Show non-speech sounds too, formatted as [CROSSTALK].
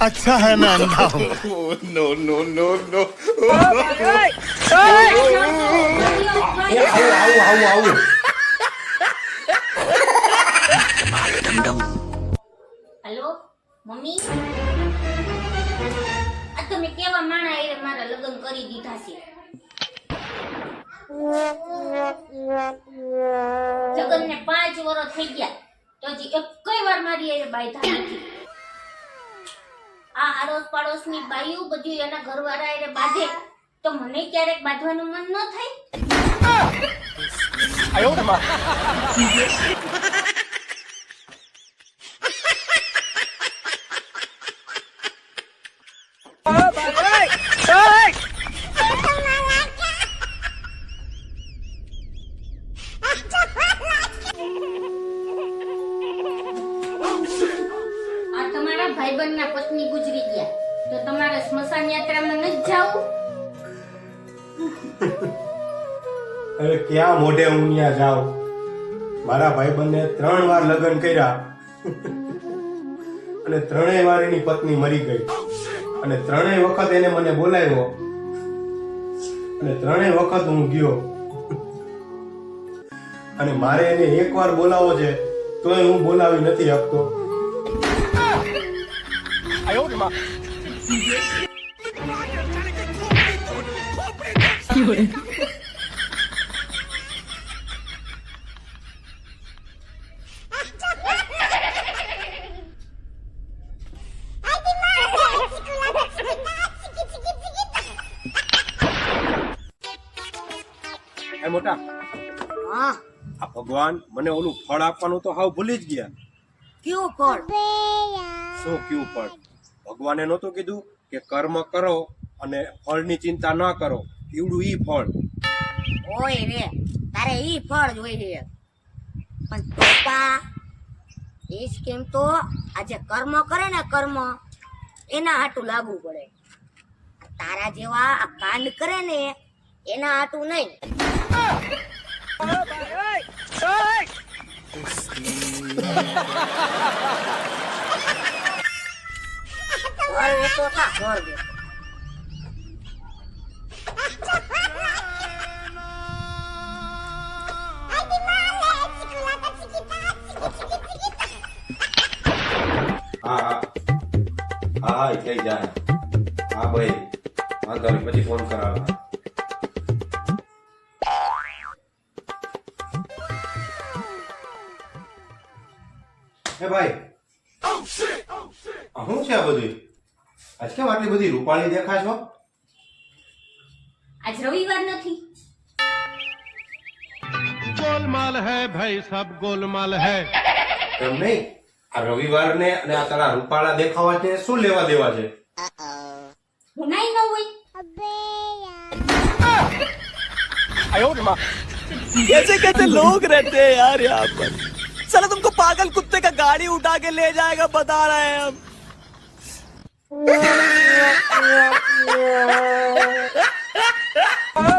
अच्छा है मैं अंधा हूँ नो नो नो नो એ આવું આવું આવું આવું હેલો મમ્મી આ તમે કેવા માણા એ મારા લગ્ન કરી દીધા છે લગ્ન ને પાંચ વર્ષ થઈ ગયા તો હજી એકય વાર મારી એ બાંધા નથી આ આડોશ પાડોશની બાયું બધું એના ઘરવાળા એને બાંધે. તો મને ક્યારેક બાંધવાનું મન ન થાય? આ તમારા ભાઈબંધના પત્ની ગુજરી ગયા. તો તમારે સ્મશાન યાત્રામાં નથી જાવું? અરે ક્યાં મોઢે હું ત્યાં જાઉં મારા ભાઈબંધને ત્રણ વાર લગ્ન કર્યા. અને ત્રણેય વાર એની પત્ની મરી ગઈ. અને ત્રણેય વખત એને મને બોલાવ્યો. અને ત્રણેય વખત હું ગયો. અને મારે એને એકવાર બોલાવો છે, તોય હું બોલાવી નથી શકતો. એ મોટા હા આ ભગવાન મને ઓલું ફળ આપવાનું તો હાવ ભૂલી જ ગયા કયું ફળ શું કયું ફળ ભગવાને નહોતું કીધું કે કર્મ કરો અને ફળની ચિંતા ન કરો. એવડું ઈ ફળ. ઓય રે, તારે ઈ ફળ જોઈએ છે. પણ પપ્પા એ સ્કીમ તો આજે કર્મ કરે ને કર્મ, એના હાટું લાગુ પડે. તારા જેવા આ કાંડ કરે ને, એના હાટું નહીં. વેચો હા હા. હા થઈ જાય. હા ભાઈ. વાંધો નહીં પછી ફોન કરાવે હે ભાઈ શું છે આ બધું? આજ કેમ આટલી બધી રૂપાળી દેખાય છો આજ રવિવાર નથી गोलमाल है भाई सब गोलमाल है એમ નહીં આ રવિવારને અને આ તારા રૂપાળા દેખાવા છે શું લેવા દેવા છે હું નાઈ ન હોય कैसे कैसे लोग रहते हैं यार यहाँ पर साला तुमको पागल कुत्ते का गाड़ी उठा के ले जाएगा बता रहे हैं हम Oh! [LAUGHS]